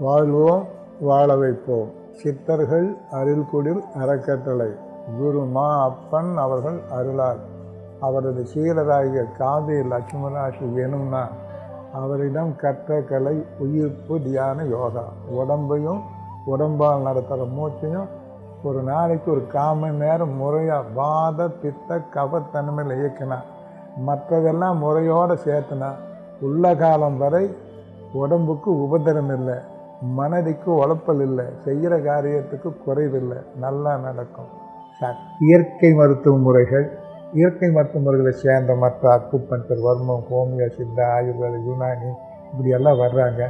வாழ்வோம் வாழ வைப்போம் சித்தர்கள் அருள்குடில் அறக்கட்டளை. குரு மா அப்பன் அவர்கள் அருளார் அவரது சீரராகிய காதி லட்சுமராசி வேணும்னா அவரிடம் கற்ற கலை உயிர்ப்பு தியான யோகா. உடம்பையும் உடம்பால் நடத்துகிற மூச்சையும் ஒரு நாளைக்கு ஒரு கால் நேரம் முறையாக வாத பித்த கபத்தன்மையில் இயக்கினா மற்றதெல்லாம் முறையோடு சேர்த்துனா உள்ள காலம் வரை உடம்புக்கு உபதிரம் இல்லை மனதிக்கு உழப்பல் இல்லை செய்கிற காரியத்துக்கு குறைவில்லை. நல்லா நடக்கும். சார் இயற்கை மருத்துவ முறைகள் இயற்கை மருத்துவ முறைகளை சேர்ந்த மற்ற அக்குப்பஞ்சர் வர்மம் ஹோமியோ சித்தா ஆயுர்வேத யுனானி இப்படியெல்லாம் வர்றாங்க.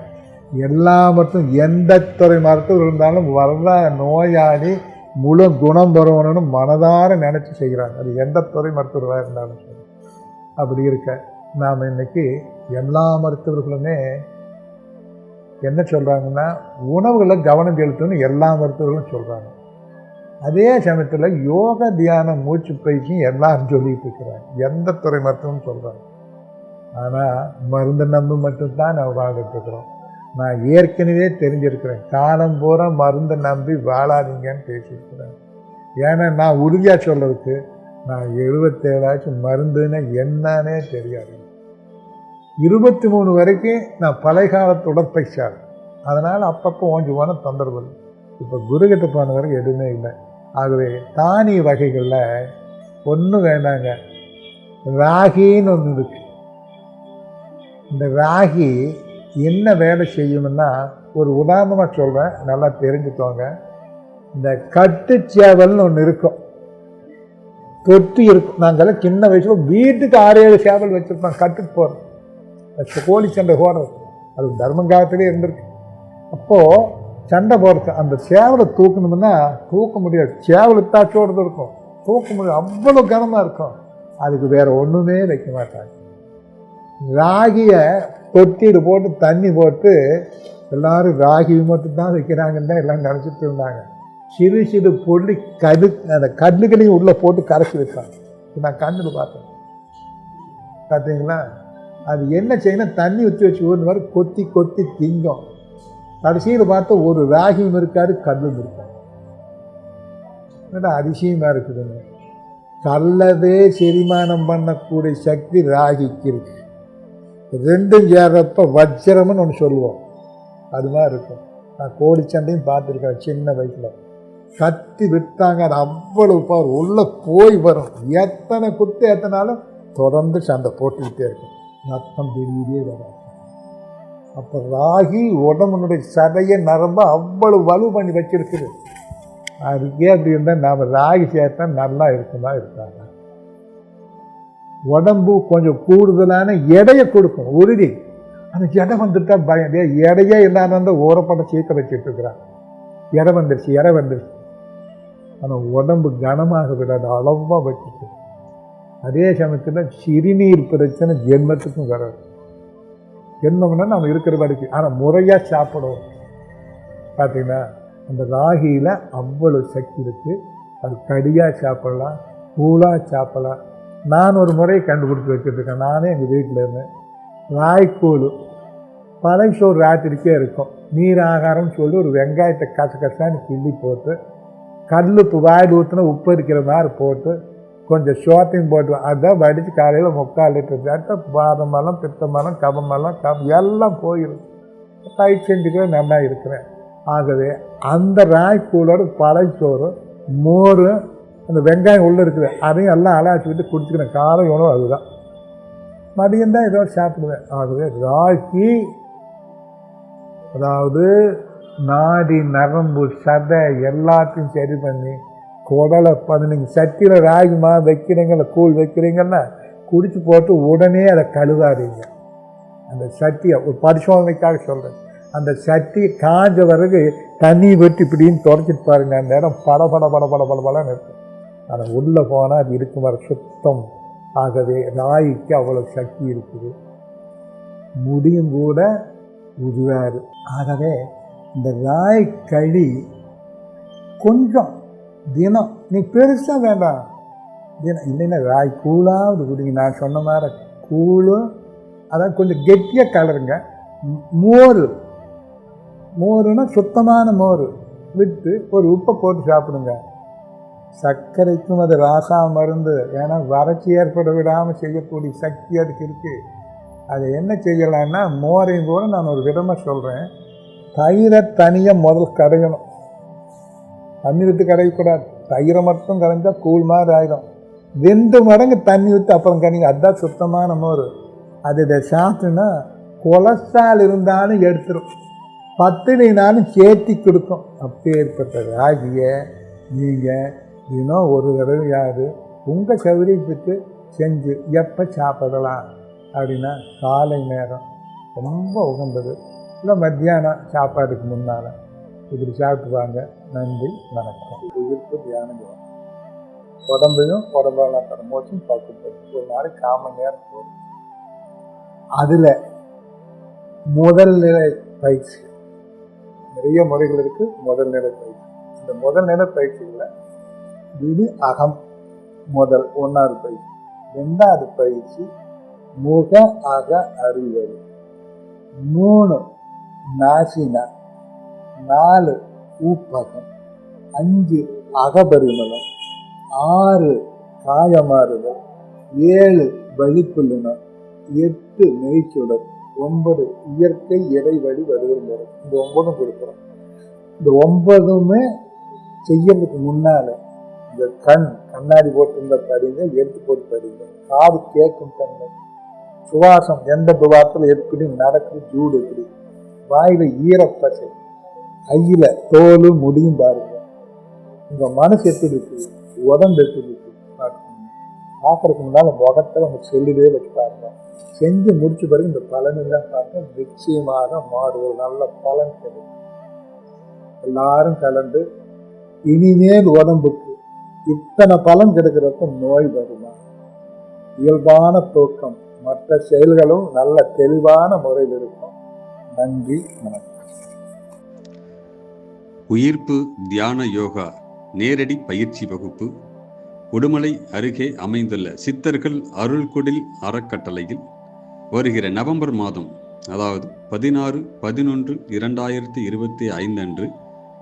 எல்லா மற்றும் எந்த துறை மருத்துவம் இருந்தாலும் வர்ற நோயாளி முழு குணம் பெறணும்னு மனதார நினச்சி செய்கிறாங்க. அது எந்த துறை மருத்துவராக இருந்தாலும் சரி. அப்படி இருக்க நாம் இன்னைக்கு எல்லா மருத்துவர்களுமே என்ன சொல்கிறாங்கன்னா உணவுகளை கவனம் செலுத்தணும்னு எல்லா மருத்துவர்களும் சொல்கிறாங்க அதே சமயத்தில் யோக தியான மூச்சு பயிற்சியும் எல்லாரும் சொல்லிட்டு இருக்கிறாங்க. எந்த துறை மருத்துவம் சொல்கிறாங்க ஆனால் மருந்து நம்பி மட்டும்தான் நம்ம வாழ்ந்துட்டுருக்குறோம் நான் ஏற்கனவே தெரிஞ்சிருக்கிறேன். காலம் பூரா மருந்து நம்பி வாழாதீங்கன்னு பேசியிருக்கிறேன். ஏன்னா நான் உறுதியாக சொல்றதுக்கு நான் எழுபத்தேழாச்சும் மருந்துன்னு என்னன்னே தெரியாது. இருபத்தி மூணு வரைக்கும் நான் பழைய காலத்து அதனால் அப்பப்போ ஓஞ்சி போன தொந்தரவு இல்லை. இப்போ குருகிட்ட போன வரைக்கும் எதுவுமே இல்லை. ஆகவே தானிய வகைகளில் ஒன்றும் வேண்டாங்க. ராகின்னு ஒன்று இருக்கு. இந்த ராகி என்ன வேலை செய்யணும்னா ஒரு உதாரணமாக சொல்கிறேன் நல்லா தெரிஞ்சுக்கோங்க. இந்த கட்டுச்சேவல்னு ஒன்று இருக்கும். தொட்டி இருக்கும். நாங்கள்லாம் சின்ன வயசில் வீட்டுக்கு ஆறு ஏழு சேவல் வச்சுருப்போம். கட்டுக்கு போகிறோம் கோழி சண்டை போடுறது அது தர்மங்காலத்திலே இருந்திருக்கு. அப்போது சண்டை போடுறது அந்த சேவலை தூக்கணும்னா தூக்க முடியாது. சேவலை தாச்சோடு இருக்கும். தூக்க முடியாது. அவ்வளோ கனமாக இருக்கும். அதுக்கு வேறு ஒன்றுமே வைக்க மாட்டாங்க. ராகியை தொட்டியில் போட்டு தண்ணி போட்டு எல்லாரும் ராகி மட்டும்தான் வைக்கிறாங்கன்னு தான் எல்லாம் நினச்சிட்டு இருந்தாங்க. சிறு சிறு பொள்ளி கடு அந்த கல்லுகளையும் உள்ளே போட்டு கரைச்சி வைப்பாங்க. நான் கண்ணில் பார்த்தேன். பார்த்தீங்களா? அது என்ன செய்யணும் தண்ணி ஊற்றி வச்சு ஒரு மாதிரி கொத்தி கொத்தி திங்கும். கடைசியில் பார்த்தா ஒரு ராகியும் இருக்காது கல்லும் இருக்காது. என்னடா அதிசயமாக இருக்குதுன்னு கல்லவே செரிமானம் பண்ணக்கூடிய சக்தி ராகிக்கு இருக்கு. ரெண்டும் சேர்றப்ப வஜ்ரம்னு ஒன்று சொல்லுவோம். அது மாதிரி இருக்கும். நான் கோழி சண்டையும் பார்த்துருக்கேன் சின்ன வயசில். கத்தி விட்டாங்க அது அவ்வளவு பவர் உள்ளே போய் வரும். எத்தனை குத்து எத்தனாலும் தொடர்ந்து சண்டை போட்டுக்கிட்டே இருக்கும். நத்தம் பெரியதே வராது. அப்போ ராகி உடம்புனுடைய சதையை நரம்ப அவ்வளவு வலு பண்ணி வச்சிருக்குது. அதுக்கே அப்படி இருந்தால் நாம் ராகி சேர்த்தா நல்லா இருக்குமா இருக்காங்க உடம்பு கொஞ்சம் கூடுதலான எடையை கொடுக்கும் உறுதி. அந்த எடை வந்துட்டா பயம். டேய், எடையே இல்லாத வந்து ஊறப்பட சீக்க வச்சுட்டு இருக்கிறான். எடை வந்துருச்சு எடை வந்துருச்சு. ஆனால் உடம்பு கனமாக விடாது அளவாக வச்சுட்டு அதே சமயத்தில் சிறுநீர் பிரச்சனை ஜென்மத்துக்கும் வராது. ஜென்மம்னா நம்ம இருக்கிற வரைக்கும். ஆனால் முறையாக சாப்பிடுவோம் பார்த்தீங்கன்னா அந்த ராகியில் அவ்வளோ சக்தி இருக்குது அது கடியாக சாப்பிடலாம் கூலாக சாப்பிடலாம். நான் ஒரு முறையை கண்டுபிடிச்சி வச்சுருக்கேன். நானே எங்கள் வீட்டில் இருந்தேன். ராய்க்கூழ் பழைய சோறு ராத்திரிக்கே இருக்கும். நீர் ஆகாரம்னு சொல்லி ஒரு வெங்காயத்தை கச கசான்னு கிள்ளி போட்டு கல்லுப்பு வாயில் ஊற்றின உப்பு இருக்கிற மாதிரி போட்டு கொஞ்சம் சோத்தையும் போட்டு அதுதான் வடித்து காலையில் முக்கால் லிட்டர் சாப்பிட்டா பாதம் மலம் பித்த கம் எல்லாம் போயிடும் டைட் செஞ்சுக்கவே நல்லா இருக்கிறேன். ஆகவே அந்த ராய்க்கூழோட பழைய சோறு மோர் அந்த வெங்காயம் உள்ளே இருக்குது. அதையும் எல்லாம் அலாச்சி விட்டு குடிச்சுக்கிறேன். காலை உணவு அதுதான். மதியம் தான் ஏதோ சாப்பிடுவேன். ஆகவே ராகி அதாவது நாடி நரம்பு சதை எல்லாத்தையும் சரி பண்ணி குடலை பதினஞ்சு சட்டியில் ராகி மா வைக்கிறீங்கள கூழ் வைக்கிறீங்கன்னா குடிச்சு போட்டு உடனே அதை கழுவாதீங்க. அந்த சட்டியை ஒரு பரிசோதனைக்காக சொல்கிறேன் அந்த சட்டி காஞ்ச பிறகு தண்ணி வெட்டி இப்படின்னு தொடச்சிட்டு பாருங்க. அந்த இடம் பட பட பட பட பட படன்னு இருக்கும். ஆனால் உள்ளே போனால் அது இருக்கும் வர சுத்தம் ஆகவே ராய்க்கு அவ்வளோ சக்தி இருக்குது. முடியும் கூட உருவாரு ஆகவே இந்த ராய் கழி கொஞ்சம் தினம் நீ பெருசாக வேண்டாம். தினம் இல்லைன்னா ராய் கூழாவது குடிங்க. நான் சொன்ன மாதிரி கூழும் அதான் கொஞ்சம் கெட்டியாக கலருங்க. மோர். மோருன்னா சுத்தமான மோர். விட்டு ஒரு உப்பை போட்டு சாப்பிடுங்க. சர்க்கரைக்கும் அது ராசா மருந்து. ஏன்னா வறட்சி ஏற்பட விடாமல் செய்யக்கூடிய சக்தி அதுக்கு இருக்குது அது என்ன செய்யலான்னா மோரையும் கூட நான் ஒரு விதமாக சொல்கிறேன் தயிரை தனியாக முதல் கடையணும். தண்ணி விட்டு கரையக்கூடாது தயிரை மட்டும் கரைஞ்சால் கூழ் மாதிரி ஆயிரும். ரெண்டு மடங்கு தண்ணி விட்டு அப்புறம் கணிங்க அதுதான் சுத்தமான மோர். அது இதை சாப்பிட்டுன்னா கொலஸ்ட்ரால் இருந்தாலும் எடுத்துரும். பத்தினாலும் சேர்த்தி கொடுக்கும். அப்பேற்பட்டது ஆகிய நீங்கள் தினம் ஒரு தடவை யார் உங்கள் சௌகரியத்துக்கு செஞ்சு எப்போ சாப்பிடலாம் அப்படின்னா காலை நேரம். ரொம்ப உகந்தது. இல்லை மத்தியானம் சாப்பாடுக்கு முன்னால். இப்படி சாப்பிட்டு வாங்க. நன்றி வணக்கம். உயிர்ப்பு தியானம் யோகம். உடம்பையும் உடம்பால கடமோச்சும் பார்க்கப்படுது ஒரு நாளைக்கு காம நேரம் போகும் அதில் முதல் நிலை பயிற்சி. நிறைய முறைகள் இருக்குது முதல் நிலை பயிற்சி. இந்த முதல் நிலை பயிற்சியில் விதி அகம் முதல் ஒன்றாவது பயிற்சி. ரெண்டாவது பயிற்சி முக அக அறிவது மூணு நாசினா நாலு ஊப்பகம் அஞ்சு அகபரிமளம் ஆறு காயமாறுதல் ஏழு வழிப்புள்ளினம் எட்டு மெய்ச்சுடர் ஒன்பது இயற்கை இறைவழி வடிவம் வரும். இந்த ஒன்பதும் கொடுக்குறோம். இந்த ஒன்பதுமே செய்யறதுக்கு முன்னால் இந்த கண் கண்ணாடி போட்டிருந்த படிங்க எடுத்து போட்டு படிங்க. காது கேட்கும் தன்மை. சுவாசம் எந்த துவாரத்தில் எப்படி நடக்குது ஜூடு எப்படி. வாயில ஈரப்பசை. கையில் தோலும் முடியும் பாருங்க. உங்க மனசு எப்படி இருக்கு? உடம்பு எப்படி இருக்கு? பார்க்கணும். பார்க்கறதுக்கு முன்னால் முகத்தை உங்க செல்லுதே வச்சு பாருங்க. செஞ்சு முடிச்ச பிறகு இந்த பலனெல்லாம் பார்க்க நிச்சயமாக மாறுவோம் நல்ல பலன் கிடைக்கும். எல்லாரும் கலந்து இனிமேல் உடம்புக்கு இத்தனை பலன் கிடைக்கிறப்ப நோய் வருமா? இயல்பான தூக்கம். மற்ற செயல்களும் நல்ல தெளிவான முறையில் இருக்கும். நன்றி வணக்கம். உயிர்ப்பு தியான யோகா நேரடி பயிற்சி வகுப்பு. உடுமலை அருகே அமைந்துள்ள சித்தர்கள் அருள்குடில் அறக்கட்டளையில் வருகிற நவம்பர் மாதம் அதாவது பதினாறு பதினொன்று இரண்டாயிரத்தி இருபத்தி ஐந்து அன்று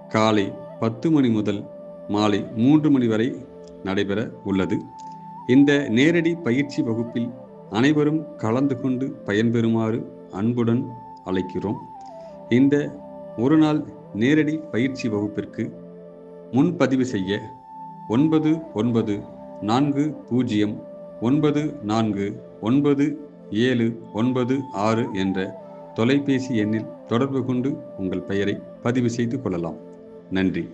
காலை பத்து மணி முதல் மாலை மூன்று மணி வரை நடைபெற உள்ளது. இந்த நேரடி பயிற்சி வகுப்பில் அனைவரும் கலந்து கொண்டு பயன்பெறுமாறு அன்புடன் அழைக்கிறோம். இந்த ஒரு நாள் நேரடி பயிற்சி வகுப்பிற்கு முன்பதிவு செய்ய ஒன்பது ஒன்பது நான்கு பூஜ்ஜியம் ஒன்பது நான்கு ஒன்பது ஏழு ஒன்பது ஆறு என்ற தொலைபேசி எண்ணில் தொடர்பு கொண்டு உங்கள் பெயரை பதிவு செய்து கொள்ளலாம். நன்றி.